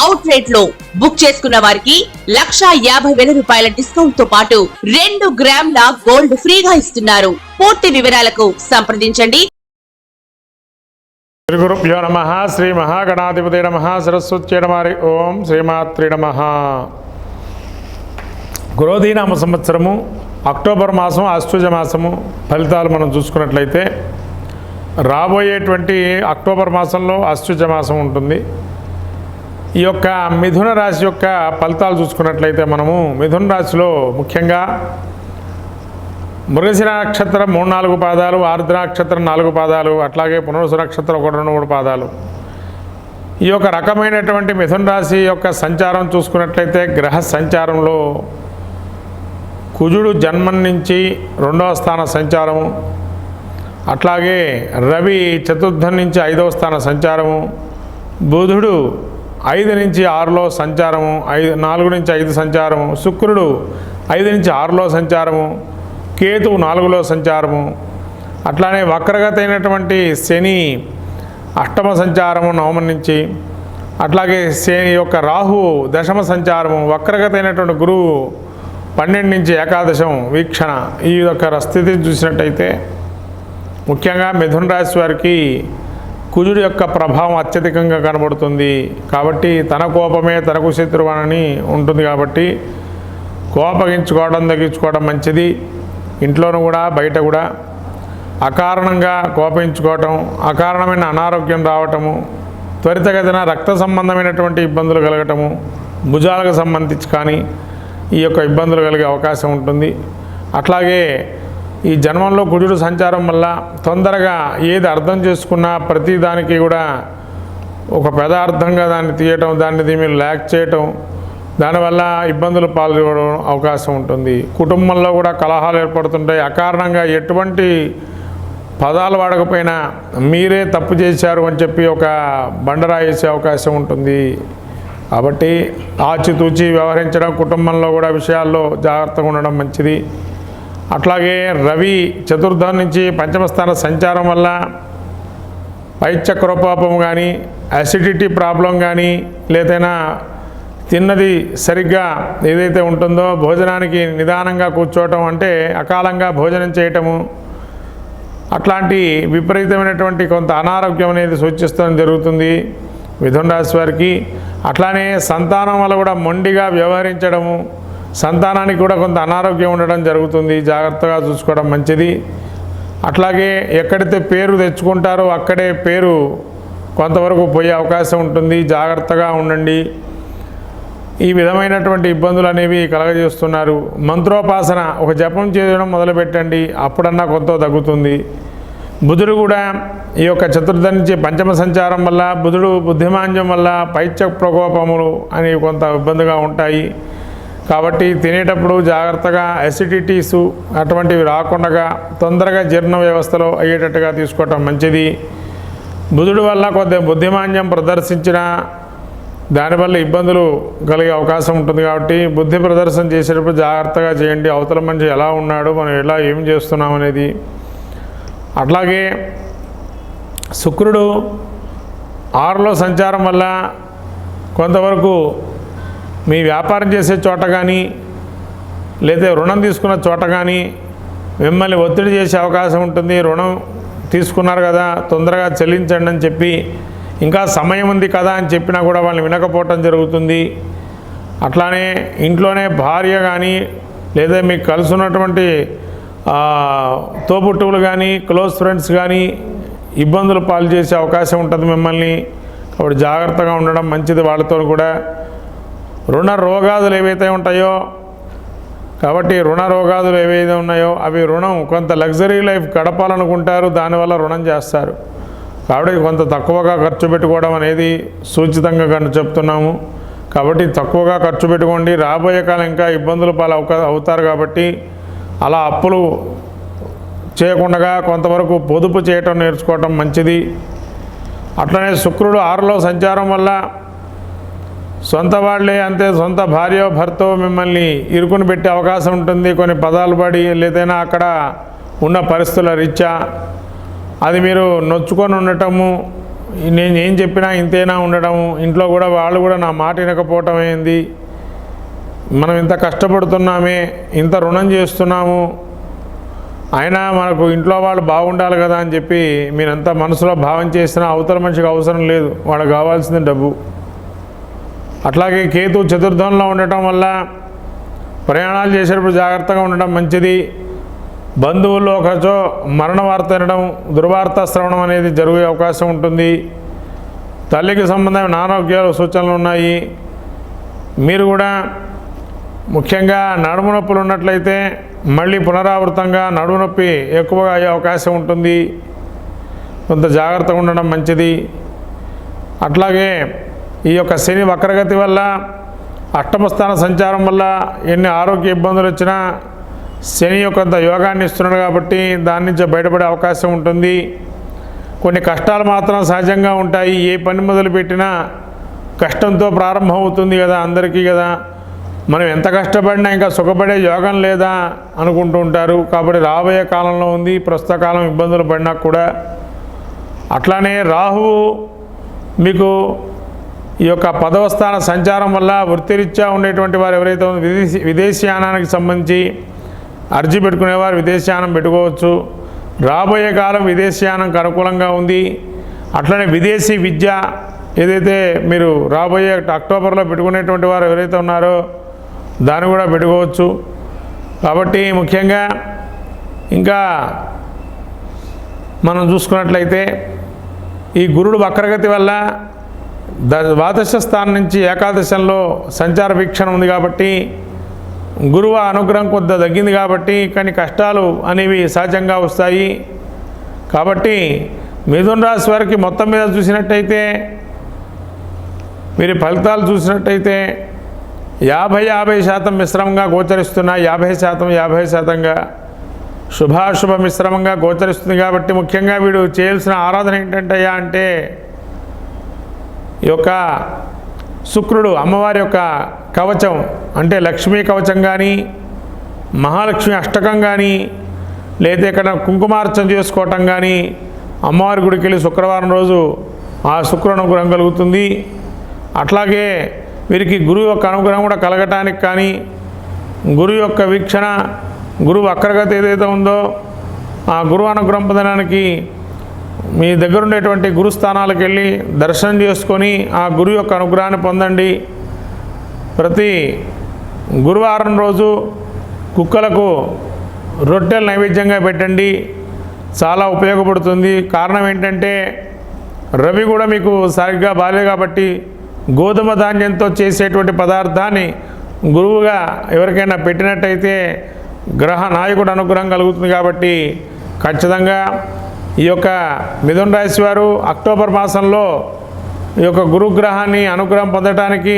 Out రేట్లో book చేసుకున్న వారికి లక్షా యాభై వేల రూపాయల డిస్కౌంట్తో పాటు రెండు గ్రాముల గోల్డ్ ఫ్రీగా ఇస్తున్నారు. పూర్తి వివరాలకు సంప్రదించండి. శ్రీ గురుభ్యో నమ శ్రీ మహాగణాధిపతి నమ సరస్వతి నమారి ఓం శ్రీమాత్రి నమ. గురోధీనామ సంవత్సరము అక్టోబర్ మాసం ఆశ్వజ మాసము ఫలితాలు మనం చూసుకున్నట్లయితే రాబోయేటువంటి అక్టోబర్ మాసంలో ఆశ్వజ మాసం ఉంటుంది. ఈ యొక్క మిథున రాశి యొక్క ఫలితాలు చూసుకున్నట్లయితే మనము మిథున రాశిలో ముఖ్యంగా మృగశిర నక్షత్రం మూడు నాలుగు పాదాలు ఆరుద్ర నక్షత్రం నాలుగు పాదాలు అట్లాగే పునరుసు నక్షత్రం ఒకటి రెండు మూడు పాదాలు. ఈ యొక్క రకమైనటువంటి మిథున రాశి యొక్క సంచారం చూసుకున్నట్లయితే గ్రహ సంచారంలో కుజుడు జన్మం నుంచి రెండవ స్థాన సంచారము అట్లాగే రవి చతుర్థం నుంచి ఐదవ స్థాన సంచారము బుధుడు ఐదు నుంచి ఆరులో సంచారము ఐదు నాలుగు నుంచి ఐదు సంచారము శుక్రుడు ఐదు నుంచి ఆరులో సంచారము కేతువు నాలుగులో సంచారము. అట్లానే వక్రగత అయినటువంటి శని అష్టమ సంచారము నవమం నుంచి అట్లాగే శని యొక్క రాహు దశమ సంచారము వక్రగత అయినటువంటి గురువు పన్నెండు నుంచి ఏకాదశం వీక్షణ. ఈ యొక్క స్థితిని చూసినట్టయితే ముఖ్యంగా మిథున రాశి వారికి కుజుడు యొక్క ప్రభావం అత్యధికంగా కనబడుతుంది కాబట్టి తన కోపమే తనకు శత్రువనని ఉంటుంది కాబట్టి కోపగించుకోవడం తగ్గించుకోవడం మంచిది. ఇంట్లోనూ కూడా బయట కూడా. అకారణంగా కోపించుకోవటం అకారణమైన అనారోగ్యం రావటము త్వరితగతిన రక్త సంబంధమైనటువంటి ఇబ్బందులు కలగటము భుజాలకు సంబంధించి కానీ ఈ యొక్క ఇబ్బందులు కలిగే అవకాశం ఉంటుంది. అట్లాగే ఈ జన్మంలో కుజుడు సంచారం వల్ల తొందరగా ఏది అర్థం చేసుకున్నా ప్రతి దానికి కూడా ఒక పదార్థంగా దాన్ని తీయటం దాన్ని దీని ల్యాక్ చేయటం దానివల్ల ఇబ్బందులు పాల్గొనడం అవకాశం ఉంటుంది. కుటుంబంలో కూడా కలహాలు ఏర్పడుతుంటాయి. అకారణంగా ఎటువంటి పదాలు వాడకపోయినా మీరే తప్పు చేశారు అని చెప్పి ఒక బండరా వేసే అవకాశం ఉంటుంది. కాబట్టి ఆచితూచి వ్యవహరించడం కుటుంబంలో కూడా విషయాల్లో జాగ్రత్తగా ఉండడం మంచిది. అట్లాగే రవి చతుర్థం నుంచి పంచమస్థాన సంచారం వల్ల పైచక్రోపాపం కానీ అసిడిటీ ప్రాబ్లం కానీ లేదైనా తిన్నది సరిగ్గా ఏదైతే ఉంటుందో భోజనానికి నిదానంగా కూర్చోవటం అంటే అకాలంగా భోజనం చేయటము అట్లాంటి విపరీతమైనటువంటి కొంత అనారోగ్యం అనేది సూచిస్తూ జరుగుతుంది మిథున రాశి వారికి. అట్లానే సంతానం వల్ల కూడా మొండిగా వ్యవహరించడము సంతానానికి కూడా కొంత అనారోగ్యం ఉండడం జరుగుతుంది. జాగ్రత్తగా చూసుకోవడం మంచిది. అట్లాగే ఎక్కడైతే పేరు తెచ్చుకుంటారో అక్కడే పేరు కొంతవరకు పోయే అవకాశం ఉంటుంది. జాగ్రత్తగా ఉండండి. ఈ విధమైనటువంటి ఇబ్బందులు అనేవి కలగజేస్తున్నారు. మంత్రోపాసన ఒక జపం చేయడం మొదలుపెట్టండి. అప్పుడన్నా కొంత తగ్గుతుంది. బుధుడు కూడా ఈ యొక్క చతుర్థ నుంచి పంచమ సంచారం వల్ల బుధుడు బుద్ధిమాంద్యం వల్ల పైత్య ప్రకోపములు అనేవి కొంత ఇబ్బందిగా ఉంటాయి. కాబట్టి తినేటప్పుడు జాగ్రత్తగా అసిడిటీసు అటువంటివి రాకుండా తొందరగా జీర్ణ వ్యవస్థలో అయ్యేటట్టుగా తీసుకోవటం మంచిది. బుధుడు వల్ల కొద్దిగా బుద్ధిమాన్యం ప్రదర్శించిన దానివల్ల ఇబ్బందులు కలిగే అవకాశం ఉంటుంది కాబట్టి బుద్ధి ప్రదర్శన చేసేటప్పుడు జాగ్రత్తగా చేయండి. అవతల మంచి ఎలా ఉన్నాడు మనం ఎలా ఏం చేస్తున్నాం అనేది. అట్లాగే శుక్రుడు ఆరులో సంచారం వల్ల కొంతవరకు మీ వ్యాపారం చేసే చోట కానీ లేదా రుణం తీసుకున్న చోట కానీ మిమ్మల్ని ఒత్తిడి చేసే అవకాశం ఉంటుంది. రుణం తీసుకున్నారు కదా తొందరగా చెల్లించండి అని చెప్పి ఇంకా సమయం ఉంది కదా అని చెప్పినా కూడా వాళ్ళని వినకపోవటం జరుగుతుంది. అట్లానే ఇంట్లోనే భార్య కానీ లేదా మీకు కలిసి ఉన్నటువంటి తోబుట్టువులు కానీ క్లోజ్ ఫ్రెండ్స్ కానీ ఇబ్బందులు పాలు చేసే అవకాశం ఉంటుంది మిమ్మల్ని. కాబట్టి జాగ్రత్తగా ఉండడం మంచిది వాళ్ళతో కూడా. రుణ రోగాదులు ఏవైతే ఉంటాయో కాబట్టి రుణ రోగాదులు ఏవైతే ఉన్నాయో అవి రుణం కొంత లగ్జరీ లైఫ్ గడపాలనుకుంటారు దానివల్ల రుణం చేస్తారు. కాబట్టి కొంత తక్కువగా ఖర్చు పెట్టుకోవడం అనేది సూచితంగా కను చెప్తున్నాము. కాబట్టి తక్కువగా ఖర్చు పెట్టుకోండి. రాబోయే కాలం ఇంకా ఇబ్బందులు పాలు అవుతారు కాబట్టి అలా అప్పులు చేయకుండా కొంతవరకు పొదుపు చేయటం నేర్చుకోవటం మంచిది. అట్లనే శుక్రుడు ఆరులో సంచారం వల్ల సొంత వాళ్ళే అంతే సొంత భార్య భర్తో మిమ్మల్ని ఇరుకుని పెట్టే అవకాశం ఉంటుంది. కొన్ని పదాలు పడి లేదైనా అక్కడ ఉన్న పరిస్థితుల రీత్యా అది మీరు నొచ్చుకొని ఉండటము నేను ఏం చెప్పినా ఇంతేనా ఉండటము ఇంట్లో కూడా వాళ్ళు కూడా నా మాట వినకపోవటం ఏంది? మనం ఇంత కష్టపడుతున్నామే ఇంత రుణం చేస్తున్నాము అయినా మనకు ఇంట్లో వాళ్ళు బాగుండాలి కదా అని చెప్పి మీరంతా మనసులో భావం చేసినా అవతల మనిషికి అవసరం లేదు. వాళ్ళకి కావాల్సింది డబ్బు. అట్లాగే కేతు చతుర్థంలో ఉండటం వల్ల ప్రయాణాలు చేసేటప్పుడు జాగ్రత్తగా ఉండటం మంచిది. బంధువుల్లో ఒకచో మరణ వార్త వినడం దుర్వార్త శ్రవణం అనేది జరిగే అవకాశం ఉంటుంది. తల్లికి సంబంధమైన అనారోగ్యాలు సూచనలు ఉన్నాయి. మీరు కూడా ముఖ్యంగా నడుము నొప్పులు ఉన్నట్లయితే మళ్ళీ పునరావృతంగా నడుము నొప్పి ఎక్కువగా అయ్యే అవకాశం ఉంటుంది. కొంత జాగ్రత్తగా ఉండడం మంచిది. అట్లాగే ఈ యొక్క శని వక్రగతి వల్ల అష్టమస్థాన సంచారం వల్ల ఎన్ని ఆరోగ్య ఇబ్బందులు వచ్చినా శని యొక్క కొంత యోగాన్ని ఇస్తున్నాడు కాబట్టి దాని నుంచి బయటపడే అవకాశం ఉంటుంది. కొన్ని కష్టాలు మాత్రం సహజంగా ఉంటాయి. ఏ పని మొదలు పెట్టినా కష్టంతో ప్రారంభమవుతుంది కదా అందరికీ కదా. మనం ఎంత కష్టపడినా ఇంకా సుఖపడే యోగం లేదా అనుకుంటూ ఉంటారు. కాబట్టి రాబోయే కాలంలో ఉంది. ప్రస్తుత కాలం ఇబ్బందులు పడినా కూడా అట్లానే రాహువు మీకు ఈ యొక్క పదవ స్థాన సంచారం వల్ల వృత్తిరీత్యా ఉండేటువంటి వారు ఎవరైతే విదేశీ విదేశీయానానికి సంబంధించి అర్జీ పెట్టుకునేవారు విదేశీయానం పెట్టుకోవచ్చు. రాబోయే కాలం విదేశీయానంకి అనుకూలంగా ఉంది. అట్లనే విదేశీ విద్య ఏదైతే మీరు రాబోయే అక్టోబర్లో పెట్టుకునేటువంటి వారు ఎవరైతే ఉన్నారో దాన్ని కూడా పెట్టుకోవచ్చు. కాబట్టి ముఖ్యంగా ఇంకా మనం చూసుకున్నట్లయితే ఈ గురుడు వక్రగతి వల్ల ద్వాదశ స్థానం నుంచి ఏకాదశంలో సంచార వీక్షణ ఉంది కాబట్టి గురువు అనుగ్రహం కొద్ది తగ్గింది కాబట్టి కానీ కష్టాలు అనేవి సహజంగా వస్తాయి. కాబట్టి మిథున్ రాశి వారికి మొత్తం మీద చూసినట్టయితే మీరు ఫలితాలు చూసినట్టయితే యాభై యాభై శాతం మిశ్రమంగా గోచరిస్తున్న యాభై శాతం యాభై శాతంగా శుభాశుభ మిశ్రమంగా గోచరిస్తుంది కాబట్టి ముఖ్యంగా వీడు చేయాల్సిన ఆరాధన ఏంటంటయ్యా అంటే ఈ యొక్క శుక్రుడు అమ్మవారి యొక్క కవచం అంటే లక్ష్మీ కవచం కానీ మహాలక్ష్మి అష్టకం కానీ లేదా ఇక్కడ కుంకుమార్చన చేసుకోవటం కానీ అమ్మవారి గుడికి వెళ్ళి శుక్రవారం రోజు ఆ శుక్ర అనుగ్రహం కలుగుతుంది. అట్లాగే వీరికి గురువు యొక్క అనుగ్రహం కూడా కలగటానికి కానీ గురువు యొక్క వీక్షణ గురువు వక్రగతి ఏదైతే ఉందో ఆ గురువు అనుగ్రహం పొందడానికి మీ దగ్గర ఉండేటువంటి గురుస్థానాలకు వెళ్ళి దర్శనం చేసుకొని ఆ గురు యొక్క అనుగ్రహాన్ని పొందండి. ప్రతి గురువారం రోజు కుక్కలకు రొట్టెలు నైవేద్యంగా పెట్టండి. చాలా ఉపయోగపడుతుంది. కారణం ఏంటంటే రవి కూడా మీకు సరిగ్గా బాలే కాబట్టి గోధుమ ధాన్యంతో చేసేటువంటి పదార్థాన్ని గురువుగా ఎవరికైనా పెట్టినట్టయితే గ్రహ నాయకుడు అనుగ్రహం కలుగుతుంది కాబట్టి ఖచ్చితంగా ఈ యొక్క మిథున రాశి వారు అక్టోబర్ మాసంలో ఈ యొక్క గురుగ్రహాన్ని అనుగ్రహం పొందడానికి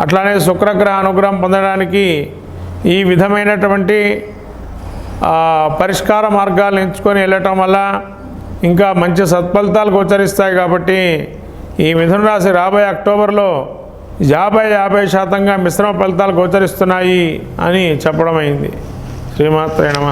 అట్లానే శుక్రగ్రహ అనుగ్రహం పొందడానికి ఈ విధమైనటువంటి పరిష్కార మార్గాలను ఎంచుకొని వెళ్ళటం వల్ల ఇంకా మంచి సత్ఫలితాలు గోచరిస్తాయి కాబట్టి ఈ మిథున రాశి రాబోయే అక్టోబర్లో యాభై యాభై శాతంగా మిశ్రమ ఫలితాలు గోచరిస్తున్నాయి అని చెప్పడం అయింది శ్రీమాత్రే నమ.